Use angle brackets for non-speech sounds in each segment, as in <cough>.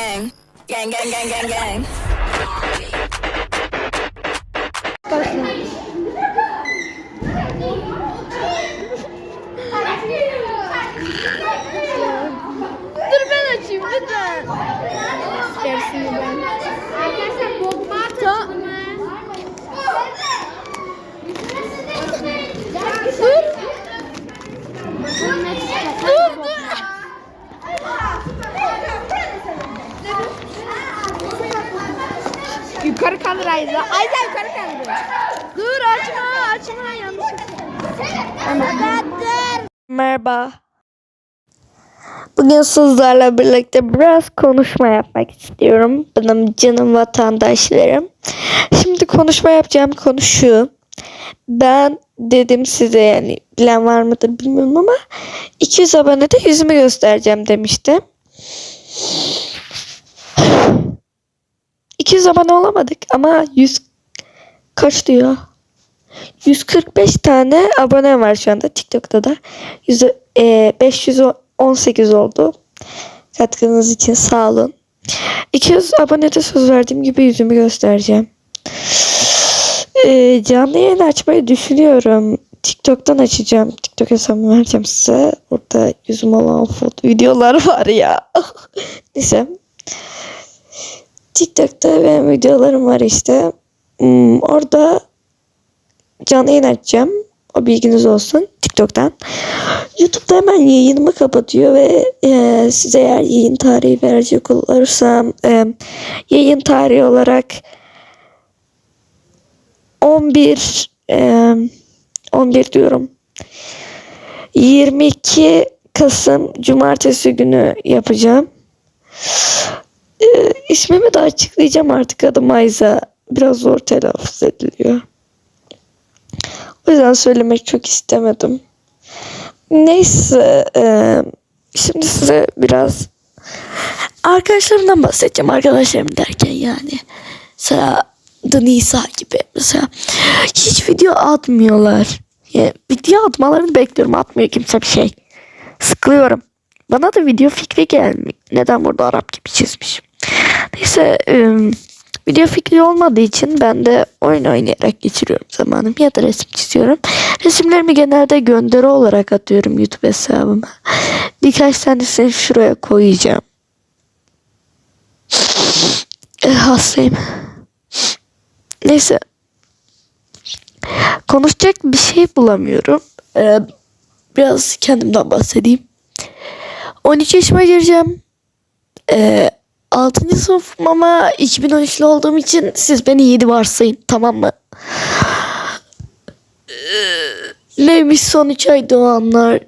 gang. Gang, gang, gang, gang, gang ben açayım lütfen. Gerisini ben. Arkadaşlar bomba atın mı? Dur. Dur dur. Yukarı kaldır Ayza. Ayza yukarı kaldır. Dur açma açma yanlış. Merhaba. Bugün sizlerle birlikte biraz konuşma yapmak istiyorum. Benim canım vatandaşlarım. Şimdi konuşma yapacağım konu şu. Ben dedim size yani bilen var mıdır bilmiyorum ama 200 abonede yüzümü göstereceğim demiştim. 200 abone olamadık ama 100 kaç diyor? 145 tane abone var şu anda TikTok'ta da. Yüzü, e, 518 oldu. Katkınız için sağ olun. 200 abonede söz verdiğim gibi yüzümü göstereceğim. E, canlı yayın açmayı düşünüyorum. TikTok'tan açacağım. TikTok hesabımı vereceğim size. Orada yüzüm olan foto videolar var ya. <laughs> Neyse. TikTok'ta benim videolarım var işte. Hmm, orada canlı yayın açacağım. O bilginiz olsun TikTok'tan. YouTube'da hemen yayınımı kapatıyor ve e, size eğer yayın tarihi verecek olursam e, yayın tarihi olarak 11 e, 11 diyorum. 22 Kasım Cumartesi günü yapacağım. E, ismimi de açıklayacağım artık adım Ayza. Biraz zor telaffuz ediliyor. O yüzden söylemek çok istemedim. Neyse. e, şimdi size biraz arkadaşlarımdan bahsedeceğim. Arkadaşlarım derken yani. Mesela The gibi. Mesela hiç video atmıyorlar. Yani video atmalarını bekliyorum. Atmıyor kimse bir şey. Sıkılıyorum. Bana da video fikri gelmiyor. Neden burada Arap gibi çizmişim. Neyse. e, Video fikri olmadığı için ben de oyun oynayarak geçiriyorum zamanımı ya da resim çiziyorum. Resimlerimi genelde gönderi olarak atıyorum YouTube hesabıma. Birkaç tanesini şuraya koyacağım. <laughs> Eh, hastayım. Neyse. Konuşacak bir şey bulamıyorum. Ee, biraz kendimden bahsedeyim. 13 yaşıma gireceğim. Ee, 6. sınıfım ama 2013'lü olduğum için siz beni 7 varsayın tamam mı? Ee, Neymiş son 3 ay doğanlar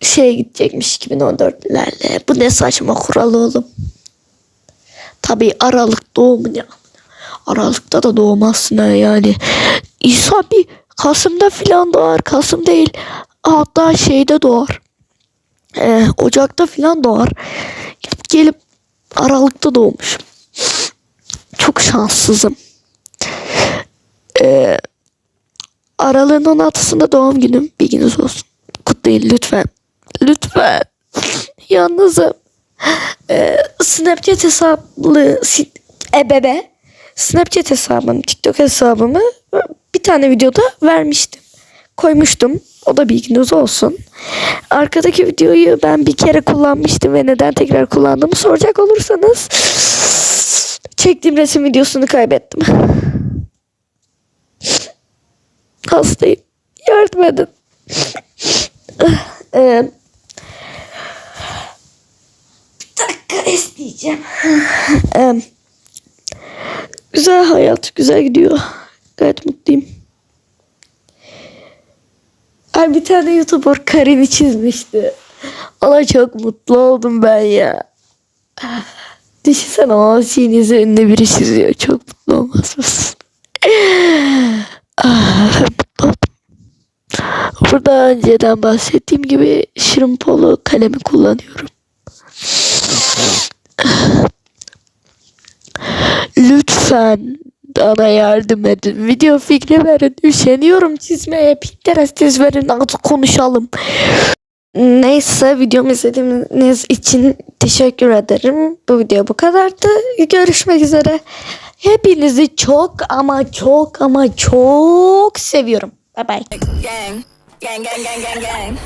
şeye gidecekmiş 2014'lerle. Bu ne saçma kural oğlum. Tabii Aralık doğumu ne? Aralıkta da doğmazsın ha yani. İsa bir Kasım'da filan doğar. Kasım değil. Hatta şeyde doğar. Ee, Ocak'ta filan doğar. Gelip Aralık'ta doğmuşum. Çok şanssızım. Ee, Aralığın 16'sında doğum günüm. Bilginiz olsun. Kutlayın lütfen. Lütfen. <laughs> Yalnızım. Ee, Snapchat hesabı si- ebebe. Snapchat hesabımı, TikTok hesabımı bir tane videoda vermiştim. Koymuştum. O da bilginiz olsun. Arkadaki videoyu ben bir kere kullanmıştım ve neden tekrar kullandığımı soracak olursanız çektiğim resim videosunu kaybettim. Hastayım. Yardım edin. Ee, dakika isteyeceğim. Ee, güzel hayat, güzel gidiyor. Gayet mutluyum. Ay bir tane YouTuber Karin'i çizmişti. Ona çok mutlu oldum ben ya. Düşünsene o şeyin üzerinde biri çiziyor. Çok mutlu olmaz mısın? Ah. Burada önceden bahsettiğim gibi şirin polo kalemi kullanıyorum. Lütfen bana yardım edin. Video fikri verin. Üşeniyorum çizmeye. Pinterest verin. Artık konuşalım. Neyse videomu izlediğiniz için teşekkür ederim. Bu video bu kadardı. Görüşmek üzere. Hepinizi çok ama çok ama çok seviyorum. Bye bye. Gang. Gang, gang, gang, gang.